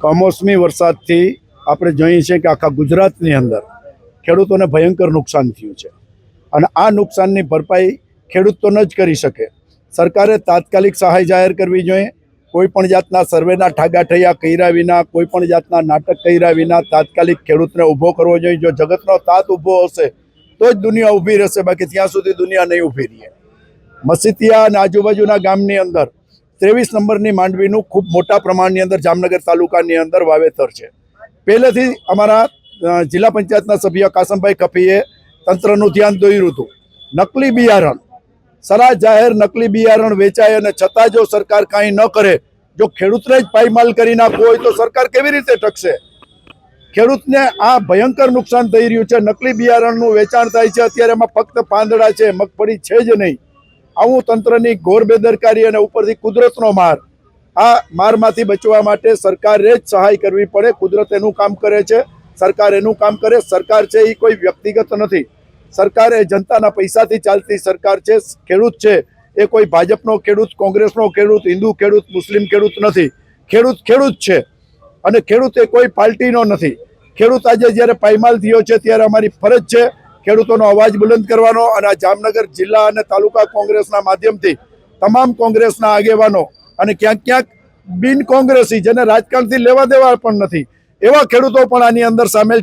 કમોસમી વરસાદથી આપણે જોઈએ છીએ કે આખા ગુજરાતની અંદર ખેડૂતોને ભયંકર નુકસાન થયું છે. અને આ નુકસાનની ભરપાઈ ખેડૂત તો ન જ કરી શકે. સરકારે તાત્કાલિક સહાય જાહેર કરવી જોઈએ. કોઈ પણ જાતના સર્વેના ઠાગાઠૈયા કર્યા વિના, કોઈ પણ જાતના નાટક કર્યા વિના તાત્કાલિક ખેડૂતને ઊભો કરવો જોઈએ. જો જગતનો તાત ઊભો હશે, તો જ દુનિયા ઊભી રહેશે. બાકી ત્યાં સુધી દુનિયા નહીં ઊભી રહે. મસીતિયા અને આજુબાજુના ગામની અંદર ત્રેવીસ નંબરની માંડવીનું ખૂબ મોટા પ્રમાણની અંદર જામનગર તાલુકાની અંદર વાવેતર છે. પહેલેથી અમારા જિલ્લા પંચાયતના સભ્ય કાસમભાઈ કપીએ તંત્રનું ધ્યાન દોર્યું હતું. નકલી બિયારણ, સરા જાહેર નકલી બિયારણ વેચાય અને છતાં જો સરકાર કાંઈ ન કરે, જો ખેડૂતને જ પાયમાલ કરી નાખવો હોય તો સરકાર કેવી રીતે ટકશે? ખેડૂતને આ ભયંકર નુકસાન થઈ રહ્યું છે. નકલી બિયારણનું વેચાણ થાય છે. અત્યારે એમાં ફક્ત પાંદડા છે, મગફળી છે જ નહીં. આવું તંત્રની ઘોર બેદરકારી અને ઉપરથી કુદરતનો માર. આ મારમાંથી બચવા માટે સરકારે જ સહાય કરવી પડે. કુદરત એનું કામ કરે છે. સરકાર એનું કામ કરે. સરકાર છે એ કોઈ વ્યક્તિગત નથી. સરકાર એ જનતાના પૈસાથી ચાલતી સરકાર છે, ખેડૂત છે. એ કોઈ ભાજપનો ખેડૂત, કોંગ્રેસનો ખેડૂત, હિન્દુ ખેડૂત, મુસ્લિમ ખેડૂત નથી. ખેડૂત ખેડૂત છે. અને ખેડૂત એ કોઈ પાર્ટીનો નથી. ખેડૂત આજે જ્યારે પાયમાલ થયો છે, ત્યારે અમારી ફરજ છે ખેડૂતોનો અવાજ બુલંદ કરવાનો અને જામનગર જિલ્લા અને તાલુકા કોંગ્રેસના માધ્યમથી તમામ કોંગ્રેસના આગેવાનો અને ક્યાંક ક્યાંક બિન કોંગ્રેસી જેને રાજકારણથી લેવા દેવા પણ નથી, એવા ખેડૂતો પણ આની અંદર સામેલ